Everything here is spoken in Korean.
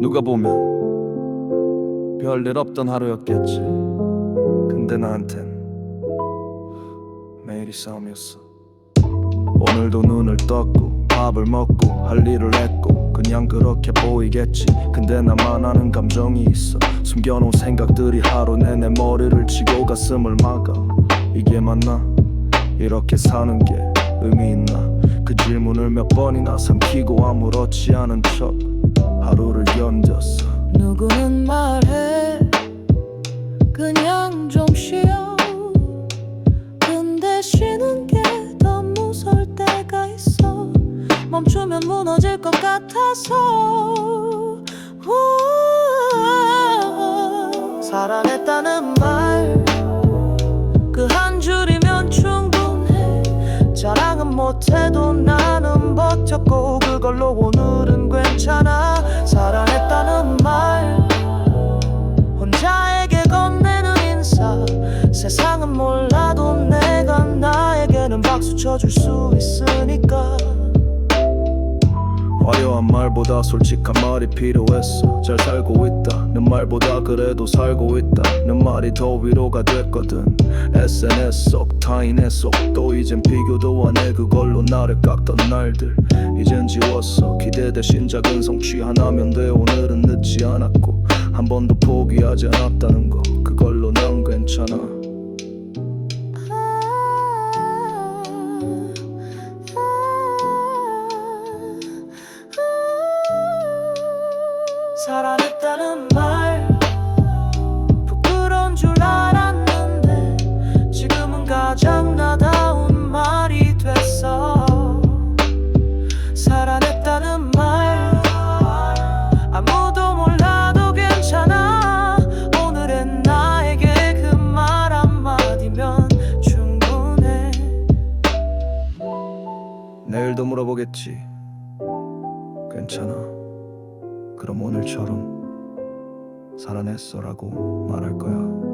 누가 보면 별일 없던 하루였겠지. 근데 나한텐 매일이 싸움이었어. 오늘도 눈을 떴고 밥을 먹고 할 일을 했고 그냥 그렇게 보이겠지. 근데 나만 아는 감정이 있어. 숨겨놓은 생각들이 하루 내내 머리를 치고 가슴을 막아. 이게 맞나? 이렇게 사는 게 의미 있나? 그 질문을 몇 번이나 삼키고 아무렇지 않은 척 하루를 견뎠어. 누구는 말해? 그냥 좀 쉬어. 근데 쉬는 게 더 무서울 때가 있어. 멈추면 무너질 것 같아서. 우 못해도 나는 버텼고 그걸로 오늘은 괜찮아. 사랑했다는 말 혼자에게 건네는 인사. 세상은 몰라도 내가 나에게는 박수 쳐줄 수 있으니까. 화려한 말보다 솔직한 말이 필요했어. 잘 살고 있다 는 말보다 그래도 살고 있다 는 말이 더 위로가 됐거든. SNS 속 타인의 속도. 이젠 비교도 안 해. 그걸로 나를 깎던 날들. 이젠 지웠어. 기대 대신 작은 성취 하나면 돼. 오늘은 늦지 않았고 한 번도 포기하지 않았다는 거. 그걸로 난 괜찮아 가장 나다운 말이 됐어. 사랑했다는 말. 아무도 몰라도 괜찮아. 오늘의 나에게 그 말 한마디면 충분해. 내일도 물어보겠지. 괜찮아? 그럼 오늘처럼 살아냈어라고 말할 거야